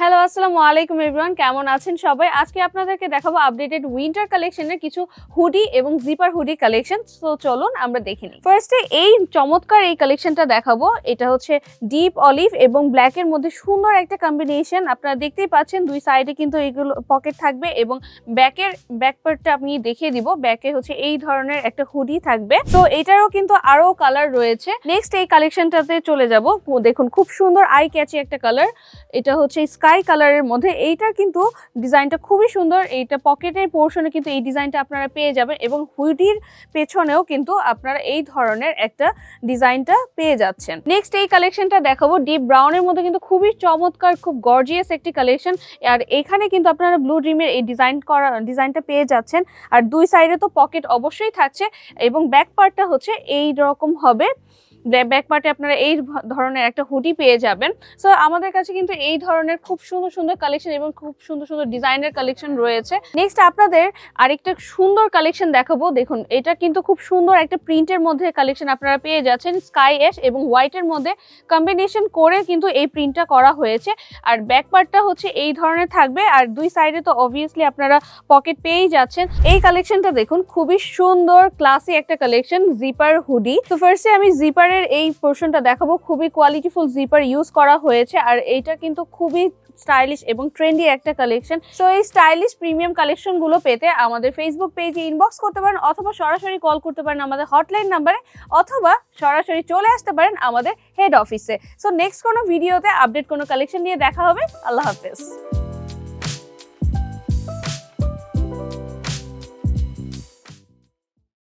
Hello আসসালামু আলাইকুম everyone কেমন আছেন সবাই? আজকে আপনাদেরকে দেখাবো আপডেটেড উইন্টার কালেকশনের কিছু হুডি এবং জিপার হুডি কালেকশন তো চলুন আমরা দেখে নিই। ফার্স্টে এই চমৎকার এই কালেকশনটা দেখাবো। এটা হচ্ছে ডিপ অলিভ এবং ব্ল্যাকের মধ্যে সুন্দর একটা কম্বিনেশন আপনারা দেখতেই পাচ্ছেন, দুই সাইডে কিন্তু এইগুলো পকেট থাকবে এবং ব্যাকের ব্যাক পার্টটা আমি দেখিয়ে দিব। ব্যাকে হচ্ছে এই ধরনের একটা হুডি থাকবে। তো এটারও কিন্তু আরও কালার রয়েছে। নেক্সট এই কালেকশনটাতে চলে যাব। দেখুন, খুব সুন্দর আই ক্যাচি একটা কালার এটা হচ্ছে স্কাই কালারের মধ্যে এইটার কিন্তু ডিজাইনটা খুবই সুন্দর। এইটা পকেটের পোর্শনে কিন্তু এই ডিজাইনটা আপনারা পেয়ে যাবেন এবং হুইডির পেছনেও কিন্তু আপনারা এই ধরনের একটা ডিজাইনটা পেয়ে যাচ্ছেন। নেক্সট এই কালেকশনটা দেখাবো। ডিপ ব্রাউনের মধ্যে কিন্তু খুবই চমৎকার, খুব গর্জিয়াস একটি কালেকশন আর এখানে কিন্তু আপনারা ব্লু ড্রিমের এই ডিজাইন করা ডিজাইনটা পেয়ে যাচ্ছেন। আর দুই সাইডে তো পকেট অবশ্যই থাকছে এবং ব্যাক পার্টটা হচ্ছে এই রকম হবে। ব্যাক পার্টে আপনারা এই ধরনের একটা হুডি পেয়ে যাবেন। সো আমাদের কাছে কিন্তু এই ধরনের খুব সুন্দর সুন্দর কালেকশন এবং খুব সুন্দর সুন্দর ডিজাইনের কালেকশন রয়েছে। নেক্সট আপনাদের আরেকটা সুন্দর কালেকশন দেখাবো। দেখুন, এটা কিন্তু খুব সুন্দর একটা প্রিন্টের মধ্যে কালেকশন আপনারা পেয়ে যাচ্ছেন। স্কাই অ্যাশ এবং হোয়াইটের মধ্যে কম্বিনেশন করে কিন্তু এই প্রিন্টটা করা হয়েছে। আর ব্যাক পার্টটা হচ্ছে এই ধরনের থাকবে। আর দুই সাইডে তো অবভিয়াসলি আপনারা পকেট পেয়েই যাচ্ছেন। এই কালেকশনটা দেখুন, খুবই সুন্দর ক্লাসি একটা কালেকশন জিপার হুডি তো ফার্স্টে আমি জিপারের এই পোর্শনটা দেখাবো। খুবই কোয়ালিটিফুল জিপার ইউজ করা হয়েছে আর এইটা কিন্তু খুবই স্টাইলিশ এবং ট্রেন্ডি একটা কালেকশন তো এই স্টাইলিশ প্রিমিয়াম কালেকশনগুলো পেতে আমাদের ফেসবুক পেজে ইনবক্স করতে পারেন অথবা সরাসরি কল করতে পারেন আমাদের হটলাইন নাম্বারে অথবা সরাসরি চলে আসতে পারেন আমাদের হেড অফিসে সো নেক্সট কোনো ভিডিওতে আপডেট কোনো কালেকশন নিয়ে দেখা হবে। আল্লাহ হাফেজ।